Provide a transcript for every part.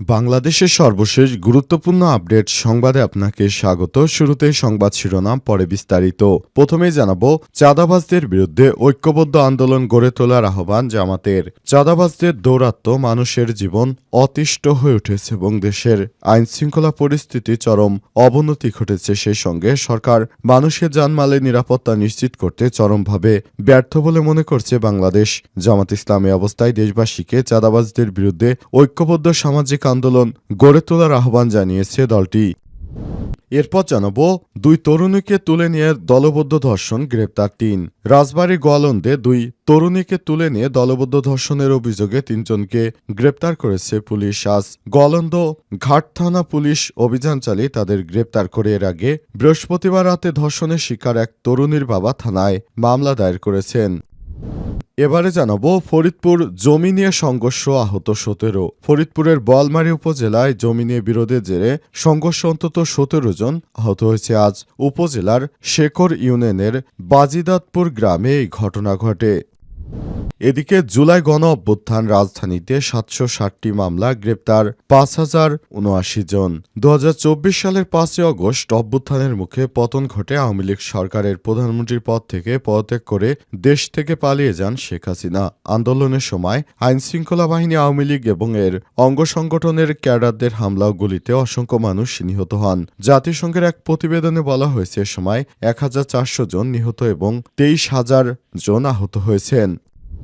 বাংলাদেশের সর্বশেষ গুরুত্বপূর্ণ আপডেট সংবাদে আপনাকে স্বাগত। শুরুতেই সংবাদ শিরোনাম, পরে বিস্তারিত। প্রথমেই জানাব, চাঁদাবাজদের বিরুদ্ধে ঐক্যবদ্ধ আন্দোলন গড়ে তোলার আহ্বান জামাতের। চাঁদাবাজদের দৌরাত্ম্য মানুষের জীবন অতিষ্ঠ হয়ে উঠেছে এবং দেশের আইন শৃঙ্খলা পরিস্থিতি চরম অবনতি ঘটেছে। সেই সঙ্গে সরকার মানুষের জানমালের নিরাপত্তা নিশ্চিত করতে চরমভাবে ব্যর্থ বলে মনে করছে বাংলাদেশ। জামাত ইসলামী অবস্থায় দেশবাসীকে চাঁদাবাজদের বিরুদ্ধে ঐক্যবদ্ধ সামাজিক আন্দোলন গড়ে তোলার আহ্বান জানিয়েছে দলটি। এরপর জানাব, দুই তরুণীকে তুলে নিয়ে দলবদ্ধ ধর্ষণ গ্রেপ্তার তিন। রাজবাড়ী গোয়ালন্দে দুই তরুণীকে তুলে নিয়ে দলবদ্ধ ধর্ষণের অভিযোগে তিনজনকে গ্রেপ্তার করেছে পুলিশ। আজ গোয়ালন্দ ঘাট থানা পুলিশ অভিযান চালিয়ে তাদের গ্রেপ্তার করে। এর আগে বৃহস্পতিবার রাতে ধর্ষণের শিকার এক তরুণীর বাবা থানায় মামলা দায়ের করেছেন। এবারে জানাব, ফরিদপুর জমি নিয়ে সংঘর্ষ আহত সতেরো। ফরিদপুরের বলমারি উপজেলায় জমি নিয়ে বিরোধের জেরে সংঘর্ষ অন্তত সতেরো জন আহত হয়েছে। আজ উপজেলার শেখর ইউনিয়নের বাজিদাতপুর গ্রামে এই ঘটনা ঘটে। এদিকে জুলাই গণ অভ্যুত্থান রাজধানীতে সাতশো ষাটটি মামলা গ্রেপ্তার পাঁচ হাজার উনআশি জন। দু হাজার চব্বিশ সালের পাঁচই অগস্ট অভ্যুত্থানের মুখে পতন ঘটে আওয়ামী লীগ সরকারের প্রধানমন্ত্রীর পদ থেকে পদত্যাগ করে দেশ থেকে পালিয়ে যান শেখ হাসিনা। আন্দোলনের সময় আইন শৃঙ্খলা বাহিনী আওয়ামী লীগ এবং এর অঙ্গ সংগঠনের ক্যাডারদের হামলা গুলিতে অসংখ্য মানুষ নিহত হন। জাতিসংঘের এক প্রতিবেদনে বলা হয়েছে, এ সময় এক হাজার চারশো জন নিহত এবং তেইশ হাজার জন আহত হয়েছেন।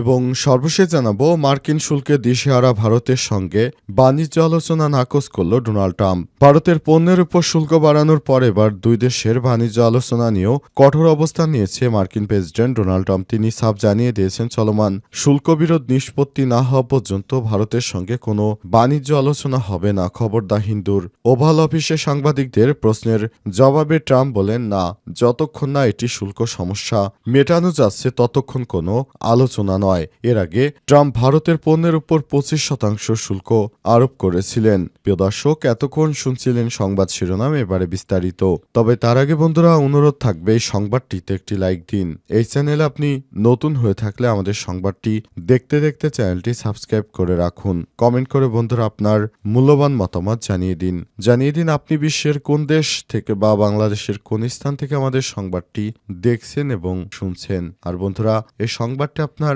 এবং সর্বশেষ জানাব, মার্কিন শুল্কে দিশেহারা ভারতের সঙ্গে বাণিজ্য আলোচনা নাকচ করল ডোনাল্ড ট্রাম্প। ভারতের পণ্যের উপর শুল্ক বাড়ানোর পর এবার দুই দেশের বাণিজ্য আলোচনা নিয়েও কঠোর অবস্থান নিয়েছে মার্কিন প্রেসিডেন্ট ডোনাল্ড ট্রাম্প। তিনি সাফ জানিয়ে দিয়েছেন, চলমান শুল্ক বিরোধ নিষ্পত্তি না হওয়া পর্যন্ত ভারতের সঙ্গে কোনো বাণিজ্য আলোচনা হবে না খবর দা হিন্দুর। ওভাল অফিসে সাংবাদিকদের প্রশ্নের জবাবে ট্রাম্প বলেন, না, যতক্ষণ না এটি শুল্ক সমস্যা মেটানো যাচ্ছে, ততক্ষণ কোনো আলোচনা নয়। এর আগে ট্রাম্প ভারতের পণ্যের উপর পঁচিশ শতাংশ শুল্ক আরোপ করেছিলেন। প্রিয় দর্শক, এতক্ষণ শুনছিলেন সংবাদ শিরোনাম, এবারে বিস্তারিত। তবে তার আগে বন্ধুরা, অনুরোধ থাকবে এই সংবাদটিতে একটি লাইক দিন। এই চ্যানেলে আপনি নতুন হয়ে থাকলে আমাদের সংবাদটি দেখতে দেখতে চ্যানেলটি সাবস্ক্রাইব করে রাখুন। কমেন্ট করে বন্ধুরা আপনার মূল্যবান মতামত জানিয়ে দিন। জানিয়ে দিন আপনি বিশ্বের কোন দেশ থেকে বা বাংলাদেশের কোন স্থান থেকে আমাদের সংবাদটি দেখছেন এবং শুনছেন। আর বন্ধুরা, এই সংবাদটি আপনার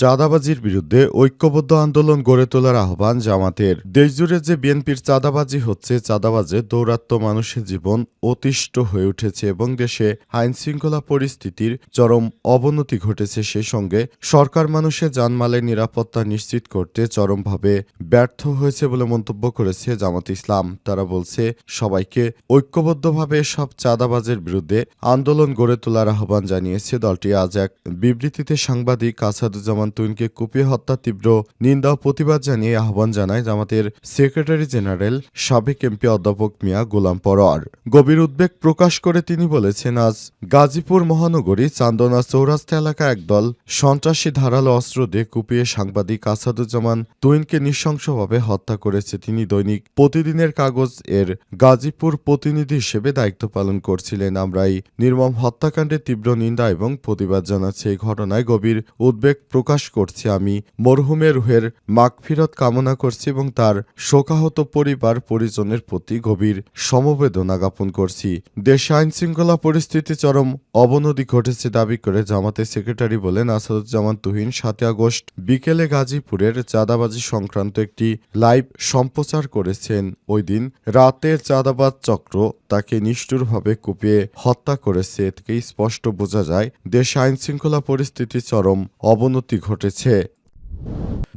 চাঁদাবাজির বিরুদ্ধে ঐক্যবদ্ধ আন্দোলন গড়ে তোলার আহ্বান জামাতের। দেশজুড়ে যে বিএনপির চাঁদাবাজি হচ্ছে, চাঁদাবাজে দৌরাত্ম মানুষের জীবন অতিষ্ঠ হয়ে উঠেছে এবং দেশে আইন শৃঙ্খলা পরিস্থিতির চরম অবনতি ঘটেছে সে সঙ্গে। সরকার মানুষের জানমালের নিরাপত্তা নিশ্চিত করতে চরমভাবে ব্যর্থ হয়েছে বলে মন্তব্য করেছে জামাত ইসলাম। তারা বলছে, সবাইকে ঐক্যবদ্ধভাবে সব চাঁদাবাজের বিরুদ্ধে আন্দোলন গড়ে তোলার আহ্বান জানিয়েছে দলটি। আজ এক বিবৃতিতে সাংবাদিক আসাদুজ্জামান তুইনকে কুপিয়ে হত্যা, তীব্র নিন্দা ও প্রতিবাদ জানিয়ে আহ্বান জানায় জামাতের সেক্রেটারি জেনারেল সাবেক এমপি অধ্যাপক মিয়া গোলাম পরোয়ার। গভীর উদ্বেগ প্রকাশ করে তিনি বলেছেন, আজ গাজীপুর মহানগরী চান্দনা চৌরাস্তা এলাকা একদল সন্ত্রাসী ধারালো অস্ত্র দিয়ে কুপিয়ে সাংবাদিক আসাদুজ্জামান তুইনকে নৃশংসভাবে হত্যা করেছে তিনি। দৈনিক প্রতিদিনের কাগজ এর গাজীপুর প্রতিনিধি হিসেবে দায়িত্ব পালন করছিলেন। আমরা এই নির্মম হত্যাকাণ্ডের তীব্র নিন্দা এবং প্রতিবাদ জানাচ্ছে। এই ঘটনায় গভীর উদ্বেগ প্রকাশ করছি আমি। মরহুমের রুহের মাগফিরত কামনা করছি এবং তার শোকাহত পরিবার পরিজনের প্রতি গভীর সমবেদনা জ্ঞাপন করছি। দেশে আইন শৃঙ্খলা পরিস্থিতি চরম অবনতি ঘটেছে দাবি করে জামাতের সেক্রেটারি বলেন আসাদুজ্জামান তুহিন, সাতই আগস্ট বিকেলে গাজীপুরের চাঁদাবাজি সংক্রান্ত একটি লাইভ সম্প্রচার করেছেন। ওই দিন রাতে চাঁদাবাজ চক্র তাকে নিষ্ঠুরভাবে কুপিয়ে হত্যা করেছে। এ স্পষ্ট বোঝা যায়, দেশে আইন শৃঙ্খলা পরিস্থিতি চরম অবনতি ঘটেছে।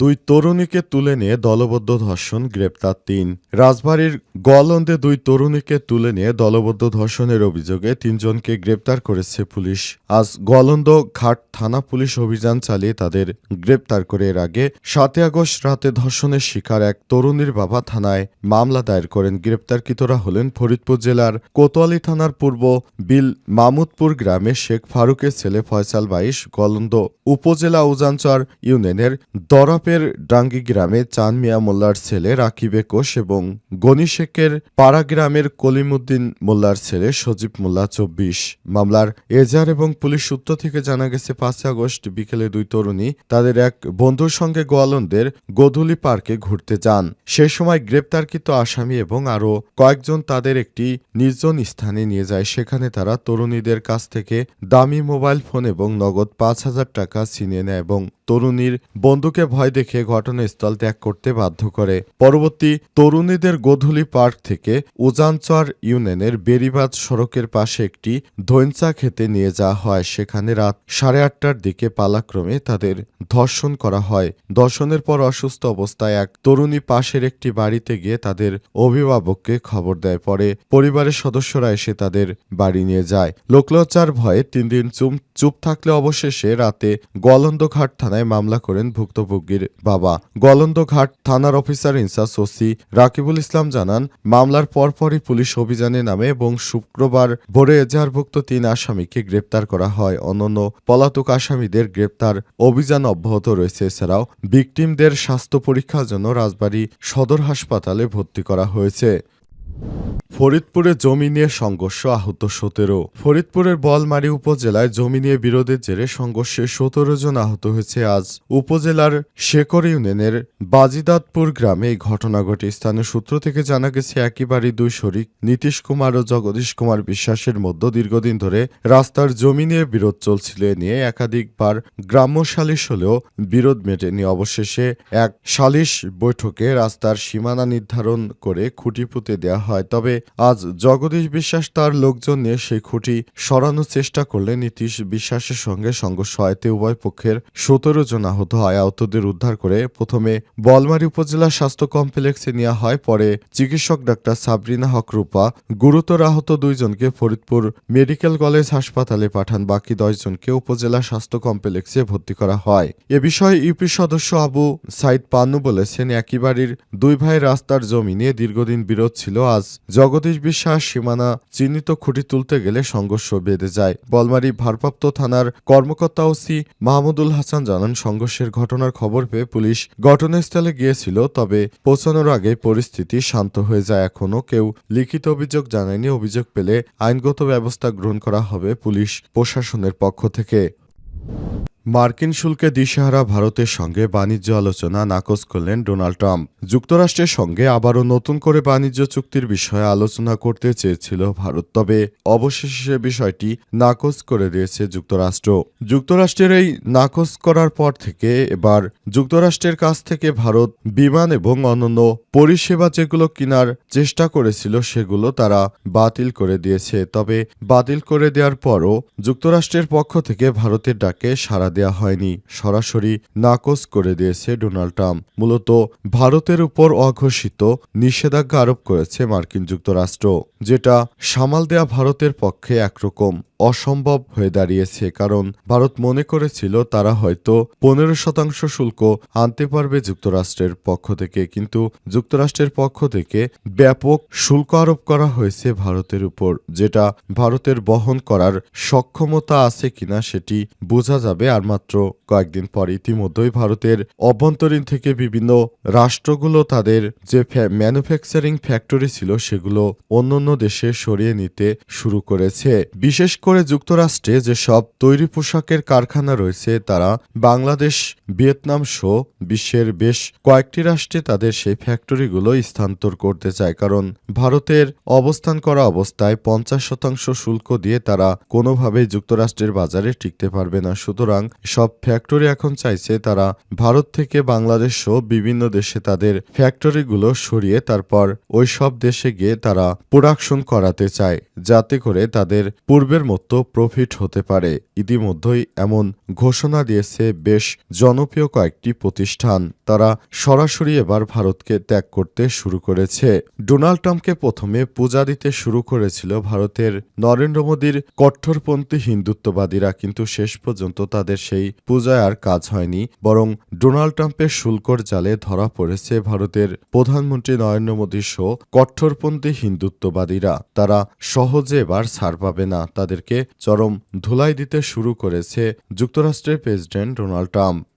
দুই তরুণীকে তুলে নিয়ে দলবদ্ধ ধর্ষণ, গ্রেপ্তার তিন। রাজবাড়ীর গোয়ালন্দে দুই তরুণীকে তুলে নিয়ে দলবদ্ধ ধর্ষণের অভিযোগে তিনজনকে গ্রেপ্তার করেছে পুলিশ। আজ গোয়ালন্দ ঘাট থানা পুলিশ অভিযান চালিয়ে তাদের গ্রেপ্তার করে এর আগে সাতই আগস্ট রাতে ধর্ষণের শিকার এক তরুণীর বাবা থানায় মামলা দায়ের করেন। গ্রেপ্তারকৃতরা হলেন ফরিদপুর জেলার কোতোয়ালি থানার পূর্ব বিল মামুদপুর গ্রামে শেখ ফারুকের ছেলে ফয়সাল বাইশ গলন্দ উপজেলা উজানচর ইউনিয়নের দরাপের ডাঙ্গি গ্রামে চান মিয়া মোল্লার ছেলে রাকিবে কোষ এবং গনি শেখের পাড়া গ্রামের কলিমুদ্দিন মোল্লার ছেলে সজীব মোল্লা চব্বিশ। মামলার এজার এবং পুলিশ সূত্র থেকে জানা গেছে পাঁচই আগস্ট বিকেলে দুই তরুণী তাদের এক বন্ধুর সঙ্গে গোয়ালন্দের গোধুলি পার্কে ঘুরতে যান। সে সময় গ্রেপ্তারকৃত আসামি এবং আরও কয়েকজন তাদের একটি নির্জন স্থানে নিয়ে যায়। সেখানে তারা তরুণীদের কাছ থেকে দামি মোবাইল ফোন এবং নগদ পাঁচ হাজার টাকা ছিনিয়ে নেয় এবং তরুণীর বন্ধুকে ভয় দেখে ঘটনাস্থল ত্যাগ করতে বাধ্য করে। পরবর্তী তরুণীদের গোধূলি পার্ক থেকে উজানচর ইউনিয়নের বেরিবাদ সড়কের পাশে একটি ধৈনচা খেতে নিয়ে যাওয়া হয়। সেখানে রাত সাড়ে আটটার দিকে পালাক্রমে তাদের ধর্ষণ করা হয়। ধর্ষণের পর অসুস্থ অবস্থায় এক তরুণী পাশের একটি বাড়িতে গিয়ে তাদের অভিভাবককে খবর দেয়। পরে পরিবারের সদস্যরা এসে তাদের বাড়ি নিয়ে যায়। লোকলজ্জার ভয়ে তিন দিন চুপ চুপ থাকলে অবশেষে রাতে গলন্দঘাট থানায় মামলা করেন ভুক্তভোগীর বাবা। গলন্দঘাট থানার officer incharge OC Rakibul Islam জানান, মামলার পরপরই পুলিশ অভিযানে নামে এবং শুক্রবার ভোরে এজাহারভুক্ত তিন আসামিকে গ্রেপ্তার করা হয়। অন্যান্য পলাতক আসামিদের গ্রেপ্তার অভিযান অব্যাহত রয়েছে। এছাড়াও ভিকটিমদের স্বাস্থ্য পরীক্ষার জন্য রাজবাড়ী সদর হাসপাতালে ভর্তি করা হয়েছে। ফরিদপুরে জমি নিয়ে সংঘর্ষ আহত সতেরো। ফরিদপুরের বলমারি উপজেলায় জমি নিয়ে বিরোধের জেরে সংঘর্ষে সতেরো জন আহত হয়েছে আজ। উপজেলার শেকর ইউনিয়নের বাজিদাতপুর গ্রামে এই ঘটনা ঘটে। স্থানীয় সূত্র থেকে জানা গেছে একই বাড়ির দুই শরিক, নীতিশ কুমার ও জগদীশ কুমার বিশ্বাসের মধ্যে দীর্ঘদিন ধরে রাস্তার জমি নিয়ে বিরোধ চলছিল। নিয়ে একাধিকবার গ্রাম্য সালিশ হলেও বিরোধ মেটেনি। অবশেষে এক সালিশ বৈঠকে রাস্তার সীমানা নির্ধারণ করে খুঁটি পুঁতে দেওয়া হয়। তবে আজ জগদীশ বিশ্বাস তার লোকজন নিয়ে সেই খুঁটি সরানোর চেষ্টা করলে নীতিশ বিশ্বাসের সঙ্গে সংঘর্ষ হয়। এতে উভয় পক্ষের সতেরো জন আহত হয়। আহতদের উদ্ধার করে প্রথমে বলমারী উপজেলা স্বাস্থ্য কমপ্লেক্সে নেওয়া হয়। পরে চিকিৎসক ডাক্তার সাবরিনা হক রূপা, গুরুতর আহত দুইজনকে ফরিদপুর মেডিকেল কলেজ হাসপাতালে পাঠান। বাকি দশজনকে উপজেলা স্বাস্থ্য কমপ্লেক্সে ভর্তি করা হয়। এ বিষয়ে ইউপি সদস্য আবু সাইদ পান্নু বলেছেন, একই বাড়ির দুই ভাই রাস্তার জমি নিয়ে দীর্ঘদিন বিরোধ ছিল। আজ জগদীশ বিশ্বাস সীমানা চিহ্নিত খুঁটি তুলতে গেলে সংঘর্ষ বেঁধে যায়। বলমারি ভারপ্রাপ্ত থানার কর্মকর্তা ওসি মাহমুদুল হাসান জানান, সংঘর্ষের ঘটনার খবর পেয়ে পুলিশ ঘটনাস্থলে গিয়েছিল, তবে পৌঁছানোর আগে পরিস্থিতি শান্ত হয়ে যায়। এখনও কেউ লিখিত অভিযোগ জানায়নি। অভিযোগ পেলে আইনগত ব্যবস্থা গ্রহণ করা হবে পুলিশ প্রশাসনের পক্ষ থেকে। মার্কিন শুল্কে দিশেহারা ভারতের সঙ্গে বাণিজ্য আলোচনা নাকচ করলেন ডোনাল্ড ট্রাম্প। যুক্তরাষ্ট্রের সঙ্গে আবারও নতুন করে বাণিজ্য চুক্তির বিষয়ে আলোচনা করতে চেয়েছিল ভারত, তবে অবশেষে বিষয়টি নাকচ করে দিয়েছে যুক্তরাষ্ট্র। যুক্তরাষ্ট্রের এই নাকচ করার পর থেকে এবার যুক্তরাষ্ট্রের কাছ থেকে ভারত বিমান এবং অন্যান্য পরিষেবা যেগুলো কেনার চেষ্টা করেছিল সেগুলো তারা বাতিল করে দিয়েছে। তবে বাতিল করে দেওয়ার পরও যুক্তরাষ্ট্রের পক্ষ থেকে ভারতের ডাকে সাড়া দেওয়া হয়নি। সরাসরি নাকচ করে দিয়েছে ডোনাল্ড ট্রাম্প। মূলত ভারতের উপর অঘোষিত নিষেধাজ্ঞা আরোপ করেছে মার্কিন যুক্তরাষ্ট্র, যেটা সামাল দেয়া ভারতের পক্ষে একরকম অসম্ভব হয়ে দাঁড়িয়েছে, কারণ ভারত মনে করেছিল তারা হয়তো পনেরো শতাংশ শুল্ক আনতে পারবে যুক্তরাষ্ট্রের পক্ষ থেকে, কিন্তু যুক্তরাষ্ট্রের পক্ষ থেকে ব্যাপক শুল্ক আরোপ করা হয়েছে ভারতের উপর, যেটা ভারতের বহন করার সক্ষমতা আছে কিনা সেটি বোঝা যাবে আর মাত্র কয়েকদিন পর ইতিমধ্যেই ভারতের অভ্যন্তরীণ থেকে বিভিন্ন রাষ্ট্রগুলো তাদের যে ম্যানুফ্যাকচারিং ফ্যাক্টরি ছিল সেগুলো অন্যান্য দেশে সরিয়ে নিতে শুরু করেছে। বিশেষ করে যুক্তরাষ্ট্রে যেসব তৈরি পোশাকের কারখানা রয়েছে, তারা বাংলাদেশ, ভিয়েতনাম সহ বিশ্বের বেশ কয়েকটি রাষ্ট্রে তাদের সেই ফ্যাক্টরিগুলো স্থানান্তর করতে চায়। কারণ ভারতের অবস্থান করা অবস্থায় পঞ্চাশ শতাংশ শুল্ক দিয়ে তারা কোনোভাবেই যুক্তরাষ্ট্রের বাজারে টিকতে পারবে না। সুতরাং সব ফ্যাক্টরি এখন চাইছে তারা ভারত থেকে বাংলাদেশ সহ বিভিন্ন দেশে তাদের ফ্যাক্টরিগুলো সরিয়ে তারপর ওই সব দেশে গিয়ে তারা প্রোডাকশন করাতে চায়, যাতে করে তাদের পূর্বের মতো প্রফিট হতে পারে। ইতিমধ্যেই এমন ঘোষণা দিয়েছে বেশ জনপ্রিয় কয়েকটি প্রতিষ্ঠান। তারা সরাসরি এবার ভারতকে ত্যাগ করতে শুরু করেছে। ডোনাল্ড ট্রাম্পকে প্রথমে পূজা দিতে শুরু করেছিল ভারতের নরেন্দ্র মোদীর কট্টরপন্থী হিন্দুত্ববাদীরা, কিন্তু শেষ পর্যন্ত তাদের সেই পূজায় আর কাজ হয়নি, বরং ডোনাল্ড ট্রাম্পের শুল্কর জালে ধরা পড়েছে ভারতের প্রধানমন্ত্রী নরেন্দ্র মোদী সহ কট্টরপন্থী হিন্দুত্ববাদীরা। তারা সহজে এবার ছাড় পাবে না। তাদেরকে চরম ধুলাই দিতে শুরু করেছে যুক্তরাষ্ট্রের প্রেসিডেন্ট ডোনাল্ড ট্রাম্প।